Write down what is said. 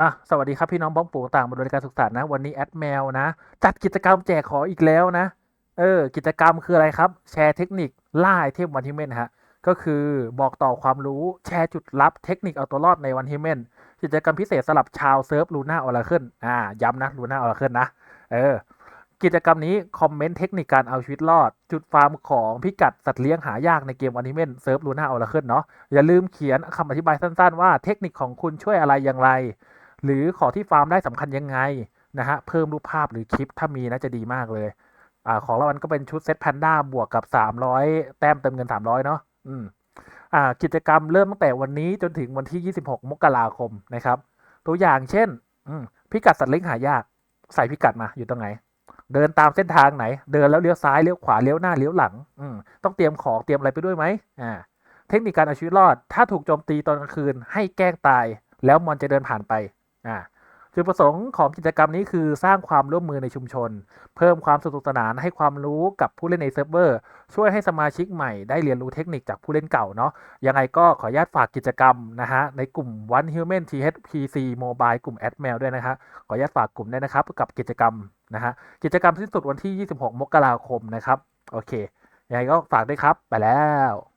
อะสวัสดีครับพี่น้องบ้องปู่ต่างบริการศึกษานะ วันนี้แอดแมวนะ จัดกิจกรรมแจกของอีกแล้วนะ เออ กิจกรรมคืออะไรครับ แชร์เทคนิคล่าไอเทมวันฮิเมนฮะ ก็คือบอกต่อความรู้แชร์จุดลับเทคนิคเอาตัวรอดในวันฮิเมนกิจกรรมพิเศษสำหรับชาวเซิร์ฟลูน่าออร์เคิลอ่า ย้ำนะลูน่าออร์เคิลนะ เออ กิจกรรมนี้คอมเมนต์เทคนิคการเอาชีวิตรอด จุดฟาร์มของพิกัดสัตว์เลี้ยงหายากในเกมวันฮิเมนเซิร์ฟลูน่าออร์เคิลเนาะ อย่าลืมเขียนคำอธิบายสั้นๆ ว่าเทคนิคของคุณช่วยอะไรอย่างไร หรือขอที่ฟาร์มได้สำคัญยังไงนะฮะเพิ่มรูปภาพหรือคลิปถ้ามีนะจะดีมากเลยอ่าของรางวัลก็เป็นชุดเซตแพนด้าบวกกับ 300 แต้มเติมเงิน 300 เนาะอืมอ่ากิจกรรมเริ่มตั้งแต่วันนี้จนถึงวันที่ 26 มกราคมนะครับ ตัวอย่างเช่นอืมพิกัดสัตว์เลี้ยงหายากใส่พิกัดมาอยู่ตรงไหน เดินตามเส้นทางไหน เดินแล้วเลี้ยวซ้ายเลี้ยวขวาเลี้ยวหน้าเลี้ยวหลังอืมต้องเตรียมของเตรียมอะไรไปด้วยไหมอ่าเทคนิคการเอาชีวิตรอด ถ้าถูกโจมตีตอนกลางคืนให้แกล้งตาย แล้วมอนจะเดินผ่านไป อ่าจุดประสงค์ของกิจกรรมนี้คือสร้างความร่วมมือในชุมชน เพิ่มความสนุกสนานให้ความรู้กับผู้เล่นในเซิร์ฟเวอร์ ช่วยให้สมาชิกใหม่ได้เรียนรู้เทคนิคจากผู้เล่นเก่าเนาะยังไงก็ขออนุญาตฝากกิจกรรมนะฮะในกลุ่ม One Human THPC Mobile กลุ่ม AdMail ด้วยนะฮะขออนุญาตฝากกลุ่มด้วยนะครับกับกิจกรรมนะฮะกิจกรรมสิ้นสุดวันที่ 26 มกราคมนะครับโอเคยังไงก็ฝากด้วยครับไปแล้ว